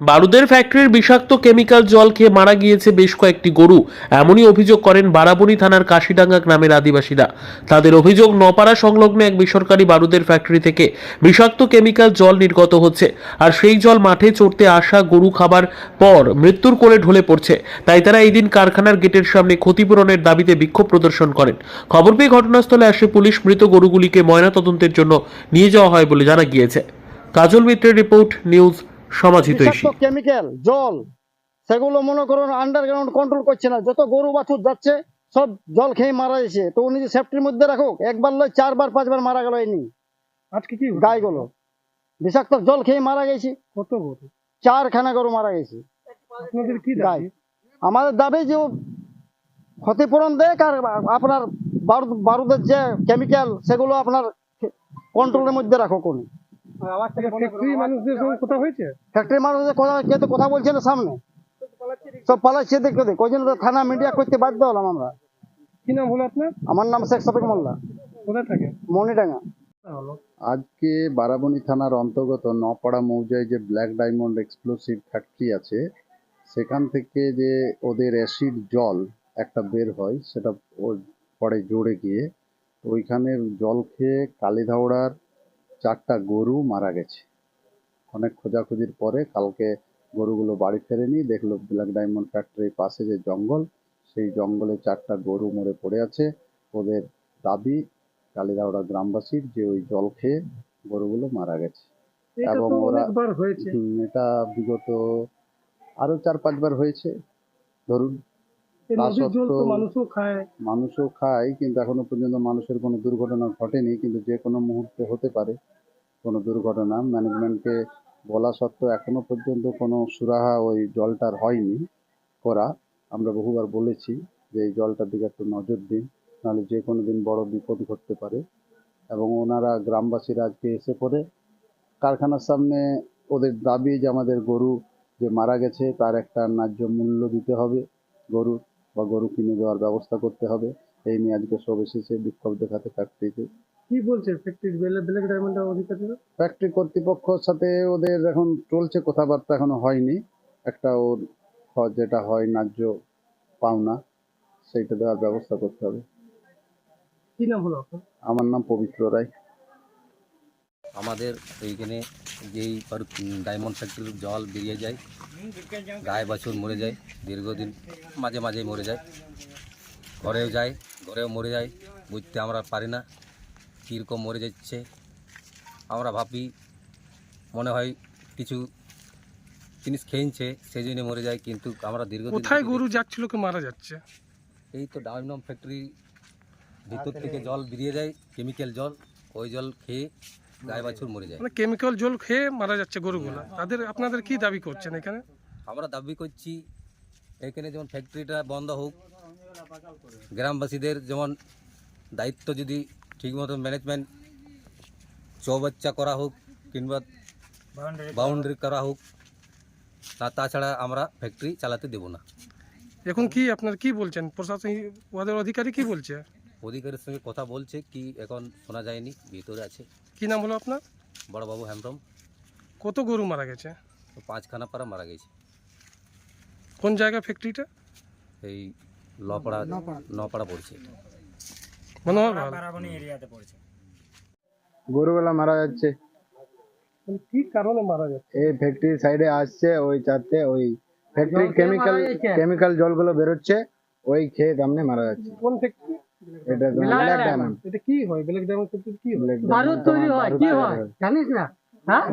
বারুদের ফ্যাক্টরির বিষাক্ত কেমিক্যাল জল খেয়ে মারা গিয়েছে বেশ কয়েকটি গরু। এমনই অভিযোগ করেন বারাবণী থানার কাশিডাঙ্গা গ্রামের আদিবাসীরা। তাদের অভিযোগ, নপাড়া সংলগ্ন এক বেসরকারি বারুদের ফ্যাক্টরি থেকে বিষাক্ত কেমিক্যাল জল নির্গত হচ্ছে আর সেই জল মাঠে চড়তে আসা গরু খাবার পর মৃত্যুর কোলে ঢলে পড়ছে। তাই তারা এই দিন কারখানার গেটের সামনে ক্ষতিপূরণের দাবিতে বিক্ষোভ প্রদর্শন করেন। খবর পেয়ে ঘটনাস্থলে আসে পুলিশ। মৃত গরুগুলিকে ময়নাতদন্তের জন্য নিয়ে যাওয়া হয় বলে জানা গিয়েছে। কাজল মিত্রের রিপোর্ট, নিউজ কেমিক্যাল জল। সেগুলো মনে করুন আন্ডারগ্রাউন্ড কন্ট্রোল করছে না। যত গরু বাছুর যাচ্ছে সব জল খেয়ে মারা যাচ্ছে তো উনি যে সেফটির মধ্যে রাখুক একবার লয় চারবার পাঁচবার মারা গেল এনি আজকে কি? গাইগুলো বিষাক্ত জল খেয়ে মারা গেছে। কত গরু? চারখানা গরু মারা গেছে। আপনাদের কি আমাদের দাবি যে ক্ষতিপূরণ দেখ আর আপনার বারুদ বারুদের যে কেমিক্যাল সেগুলো আপনার কন্ট্রোলের মধ্যে রাখুক উনি। ফ্যাক্টরি মানুষদের সঙ্গে কথা হয়েছে? ফ্যাক্টরি মানুষের কথা কে তো কথা বলছে না সামনে। সব পালাচ্ছে দেখতে দেখ ওই জন্য তো থানা মিডিয়া করতে বাধ্য হলাম আমরা। কি নাম হলো আপনার? আমার নাম শেখ শফিক মোল্লা। কোথায় থাকে? মনিডাঙ্গা আজকে বারাবণী থানার অন্তর্গত নপাড়া মৌজায় যে ব্ল্যাক ডায়মন্ড এক্সপ্লোসিভ ফ্যাক্টরি আছে সেখান থেকে যে ওদের অ্যাসিড জল একটা বের হয় সেটা ওর পরে জোরে গিয়ে ওইখানের জল খেয়ে কালীধাওড়ার চারটা গরু মারা গেছে। অনেক খোঁজাখুঁজির পরে কালকে গরুগুলো বাড়ি ফেরে ফেরেনি। দেখল ব্ল্যাক ডায়মন্ড ফ্যাক্টরির পাশে যে জঙ্গল সেই জঙ্গলে চারটা গরু মরে পড়ে আছে। ওদের দাবি কালীদাওড়া গ্রামবাসীর যে ওই জল খেয়ে গরুগুলো মারা গেছে। এবং ওরা- এটা বিগত আরও চার পাঁচবার হয়েছে। ধরুন মানুষও খায়। মানুষও খায় কিন্তু এখনও পর্যন্ত মানুষের কোনো দুর্ঘটনা ঘটেনি কিন্তু যে কোনো মুহূর্তে হতে পারে কোনো দুর্ঘটনা। ম্যানেজমেন্টকে বলা সত্ত্বেও এখনও পর্যন্ত কোনো সুরাহা ওই জলটার হয়নি করা। আমরা বহুবার বলেছি যে এই জলটার দিকে একটু নজর দিন নাহলে যে কোনো দিন বড় বিপদ ঘটতে পারে। এবং ওনারা গ্রামবাসীরা আজকে এসে পড়ে কারখানার সামনে ওদের দাবি যে আমাদের গরু যে মারা গেছে তার একটা ন্যায্য মূল্য দিতে হবে গরু বা গরু কিনে দেওয়ার ব্যবস্থা করতে হবে। এই নিয়ে আজকে সব এসেছে বিক্ষোভ দেখাতে ফ্যাক্টরিতে কি বলছে ফ্যাক্টরি ব্ল্যাক ডায়মন্ডের অধিকারীরা? ফ্যাক্টরি কর্তৃপক্ষর সাথে ওদের এখন চলছে কথাবার্তা এখনও হয়নি। একটা ওর যেটা হয় ন্যায্য পাওনা সেইটা দেওয়ার ব্যবস্থা করতে হবে। কি নাম হলো আপনার? আমার নাম পবিত্র রায়। আমাদের এইখানে যেই ডায়মন্ড ফ্যাক্টরির জল বেরিয়ে যায় গায়ে বাছুর মরে যায় দীর্ঘদিন মাঝে মাঝেই মরে যায়। ঘরেও যায় ঘরেও মরে যায় বুঝতে আমরা পারি না কীরকম মরে যাচ্ছে। আমরা ভাবি মনে হয় কিছু জিনিস খেয়েছে সেই জন্য মরে যায় কিন্তু আমরা দীর্ঘদিন কোথায় গরু যাচ্ছিল কি মারা যাচ্ছে? এই তো ডায়মন্ড ফ্যাক্টরি ভিতর থেকে জল বেরিয়ে যায় কেমিক্যাল জল ওই জল খেয়ে গায়ে বাছুর মরে যায়। মানে কেমিক্যাল জল খেয়ে মারা যাচ্ছে গরুগুলো। তাদের আপনাদের কি দাবি করছেন এখানে? আমরা দাবি করছি এখানে যেমন ফ্যাক্টরিটা বন্ধ হোক গ্রামবাসীদের যেমন দায়িত্ব যদি ঠিকমতো ম্যানেজমেন্ট চৌবাচ্চা করা হোক কিংবা বাউন্ডারি করা হোক। তা তাছাড়া আমরা ফ্যাক্টরি চালাতে দেব না। এখন কি আপনার কি বলছেন? প্রশাসন ওদের অধিকারী কি বলছে? অধিকারীর সঙ্গে কথা বলছে কি এখন শোনা যায়নি ভিতরে আছে। কি নাম হলো আপনার? বড়বাবু হ্যামরম কত গরু মারা গেছে? পাঁচখানা পাড়া মারা গেছে। কোন জায়গা ফ্যাক্টরিটা? এই লপাড়া নপাড়া পড়ছে। গরুগুলা মারা যাচ্ছে। কি কারণে মারা যাচ্ছে? এই ফ্যাক্টরি সাইডে আসছে ওই চারটে ওই ফ্যাক্টরি কেমিক্যাল কেমিক্যাল জলগুলো বেরোচ্ছে ওই খেয়ে সামনে মারা যাচ্ছে। কোন ফ্যাক্টরি? এটা ব্ল্যাক ডায়মন্ড এটা কি হয়? ব্ল্যাক ডায়মন্ড কি হয়? বারুদ তৈরি হয় কি হয়? জানিস না? হ্যাঁ?